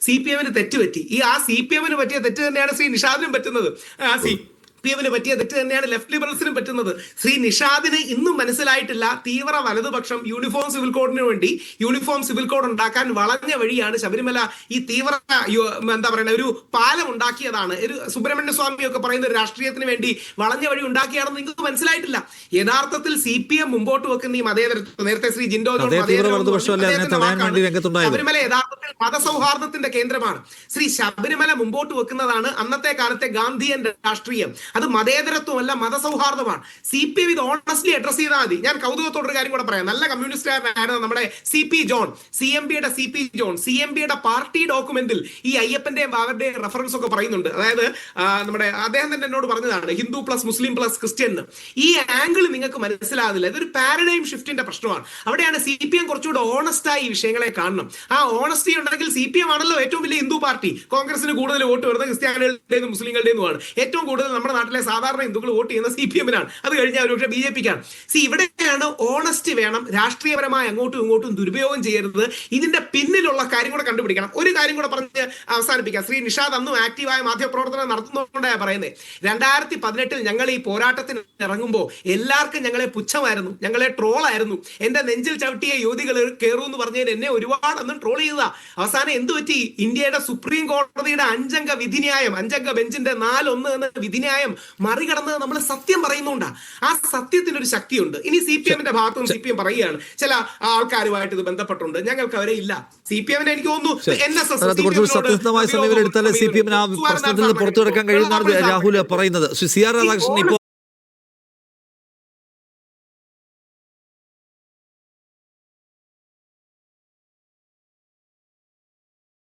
C P എമ്മിന് തെറ്റുപറ്റി. ഈ ആ സി പി എമ്മിന് പറ്റിയ തെറ്റ് തന്നെയാണ് ശ്രീ നിഷാദിനും പറ്റുന്നത്. ആ സി പി എമ്മിന് പറ്റിയ തെറ്റ് തന്നെയാണ് ലെഫ്റ്റ് ലിബറൽസിനും പറ്റുന്നത്. ശ്രീ നിഷാദിന് ഇന്നും മനസ്സിലായിട്ടില്ല തീവ്ര വലതുപക്ഷം യൂണിഫോം സിവിൽ കോഡിന് വേണ്ടി യൂണിഫോം സിവിൽ കോഡ് ഉണ്ടാക്കാൻ വളഞ്ഞ വഴിയാണ് ശബരിമല ഈ തീവ്ര എന്താ പറയുക ഒരു പാലം ഉണ്ടാക്കിയതാണ്. ഒരു സുബ്രഹ്മണ്യ സ്വാമി ഒക്കെ പറയുന്ന ഒരു രാഷ്ട്രീയത്തിന് വേണ്ടി വളഞ്ഞ വഴി ഉണ്ടാക്കിയാണെന്ന് നിങ്ങൾക്ക് മനസ്സിലായിട്ടില്ല. യഥാർത്ഥത്തിൽ സി പി എം മുമ്പോട്ട് വെക്കുന്ന ഈ മതേതരത്വം നേരത്തെ ശ്രീ ജിൻഡോ മതേതരം? ശബരിമല യഥാർത്ഥത്തിൽ മതസൗഹാർദ്ദത്തിന്റെ കേന്ദ്രമാണ്. ശ്രീ ശബരിമല മുമ്പോട്ട് വെക്കുന്നതാണ് അന്നത്തെ കാലത്തെ ഗാന്ധിയൻ രാഷ്ട്രീയം. അത് മതേതരത്വമല്ല മതസൗഹാർദ്ദമാണ്. സി പി എം ഇത് ഓണസ്റ്റ്ലി അഡ്രസ് ചെയ്താൽ മതി. ഞാൻ കൗതുകത്തോടൊരു കാര്യം കൂടെ പറയാം. നല്ല കമ്മ്യൂണിസ്റ്റുകാരനായിരുന്നു നമ്മുടെ C P John C M പിയുടെ C P John C M പിയുടെ പാർട്ടി ഡോക്യുമെന്റിൽ ഈ അയ്യപ്പന്റെയും അവരുടെയും റെഫറൻസ് ഒക്കെ പറയുന്നുണ്ട്. അതായത് നമ്മുടെ അദ്ദേഹം തന്നെ എന്നോട് പറഞ്ഞതാണ് Hindu plus Muslim plus Christian ഈ ആംഗിൾ നിങ്ങൾക്ക് മനസ്സിലാകുന്നില്ല ഇതൊരു പാരഡൈം ഷിഫ്റ്റിന്റെ പ്രശ്നമാണ്. അവിടെയാണ് സി പി എം കുറച്ചുകൂടെ ഓണസ്റ്റ് ആയി ഈ വിഷയങ്ങളെ കാണണം. ആ ഓണസ്റ്റി ഉണ്ടെങ്കിൽ സി പി എം ആണല്ലോ ഏറ്റവും വലിയ ഹിന്ദു പാർട്ടി കോൺഗ്രസിന് കൂടുതൽ വോട്ട് വരുന്നത് ക്രിസ്ത്യാനികളുടെയും മുസ്ലിങ്ങളുടെയുമാണ് ഏറ്റവും കൂടുതൽ നമ്മുടെ നാട്ടിലെ സാധാരണ ഹിന്ദുക്കൾ വോട്ട് ചെയ്യുന്ന സി പി എമ്മിനാണ്. അത് കഴിഞ്ഞാൽ ഒരുപക്ഷെ ബി ജെ പിക്കാണ്. സി ഇവിടെയാണ് ഓണസ്റ്റ് വേണം രാഷ്ട്രീയപരമായി അങ്ങോട്ടും ഇങ്ങോട്ടും ദുരുപയോഗം ചെയ്യരുത്. ഇതിന്റെ പിന്നിലുള്ള കാര്യം കൂടെ കണ്ടുപിടിക്കണം. ഒരു കാര്യം കൂടെ പറഞ്ഞ് അവസാനിപ്പിക്കാം. ശ്രീ നിഷാദ് അന്നും ആക്റ്റീവായ മാധ്യമപ്രവർത്തനം നടത്തുന്നതുകൊണ്ടാണ് പറയുന്നത് രണ്ടായിരത്തി പതിനെട്ടിൽ ഞങ്ങൾ ഈ പോരാട്ടത്തിന് ഇറങ്ങുമ്പോൾ എല്ലാവർക്കും ഞങ്ങളെ പുച്ഛമായിരുന്നു. ഞങ്ങളെ ട്രോളായിരുന്നു എന്റെ നെഞ്ചിൽ ചവിട്ടിയ യുവതികൾ കയറൂ എന്ന് പറഞ്ഞതിന് എന്നെ ഒരുപാട് അന്നും ട്രോൾ ചെയ്തതാ. അവസാനം എന്ത് പറ്റി? ഇന്ത്യയുടെ സുപ്രീം കോടതിയുടെ അഞ്ചംഗ വിധിന്യായം അഞ്ചംഗ ബെഞ്ചിന്റെ നാലൊന്ന് എന്ന വിധിന്യായം മറികടന്നത് നമ്മൾ സത്യം പറയുന്നുണ്ടാ. ആ സത്യത്തിന് ഒരു ശക്തിയുണ്ട്. ഇനി സി പി എമ്മിന്റെ ഭാഗത്തും സി പി എം പറയുകയാണ് ചില ആൾക്കാരുമായിട്ട് ഇത് ബന്ധപ്പെട്ടുണ്ട്. ഞങ്ങൾക്ക് അവരെ ഇല്ല സി പി എമ്മിന് എനിക്ക് തോന്നുന്നു എൻ എസ് എസ് സത്യസന്ധമായ സമീപനം എടുത്താലേ സി പി എമ്മിന് ആ പ്രശ്നത്തിൽ നിന്ന് പുറത്തു കിടക്കാൻ രാഹുൽ പറയുന്നത്. C R Radhakrishnan